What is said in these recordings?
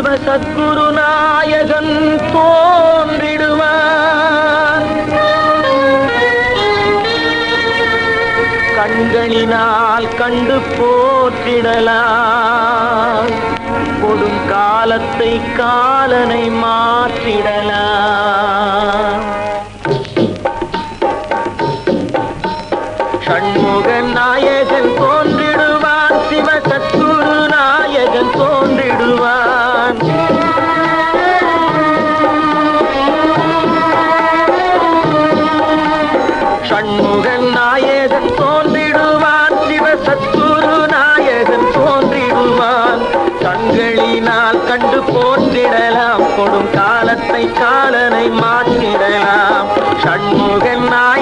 சிவசத்குருநாயகன் தோன்றிடுவான் கண்களினால் கண்டு போற்றிடலாம். கொடும் காலத்தை காலனை மாற்றிடலாம். ஷண்முக நாயகன் தோன்ற மாற்றிடலாம். கொடும் காலத்தை காலனை மாற்றிடலாம். ஷண்முகன் நாய்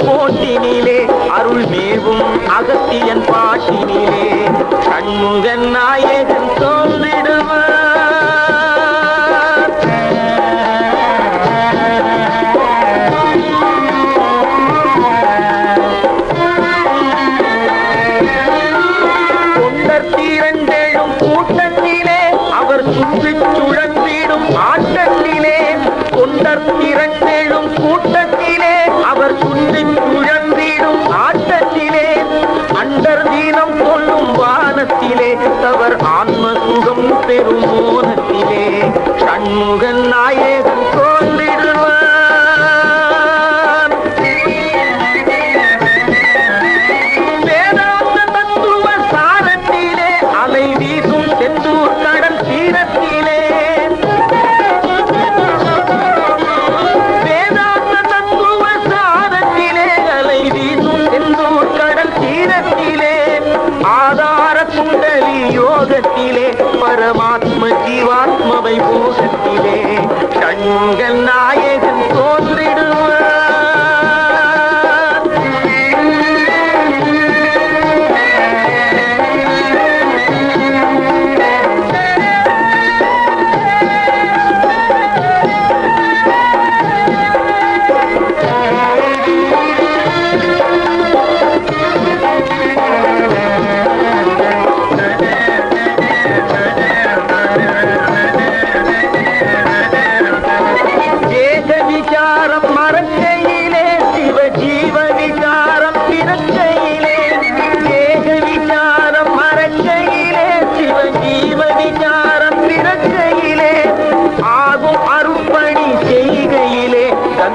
போட்டினிலே அருள் மேவும் அகத்தியன் பாட்டினிலே கண்முகன் நாயே தவர் ஆன்ம சுகம் பெறுமோ? பூசத்திலே கண்கள் நாயகன்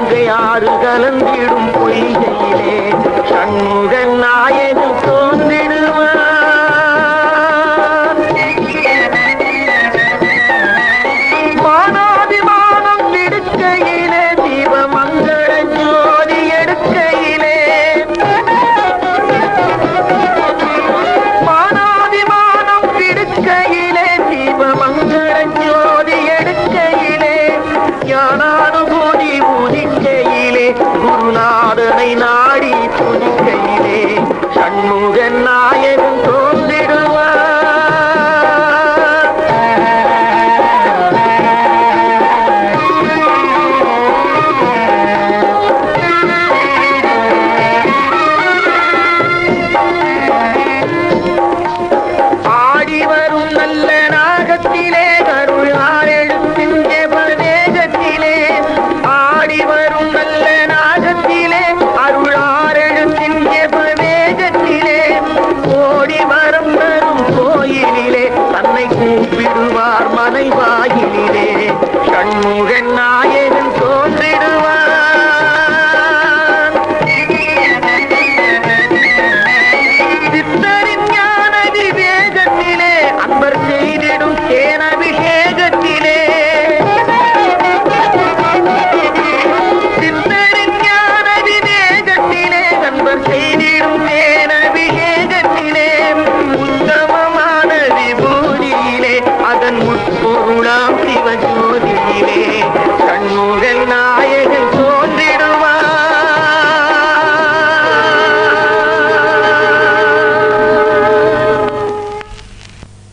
கங்கை ஆறு கலந்திடும் பொய்கையிலே சண்முகன் சண்முக நாயன்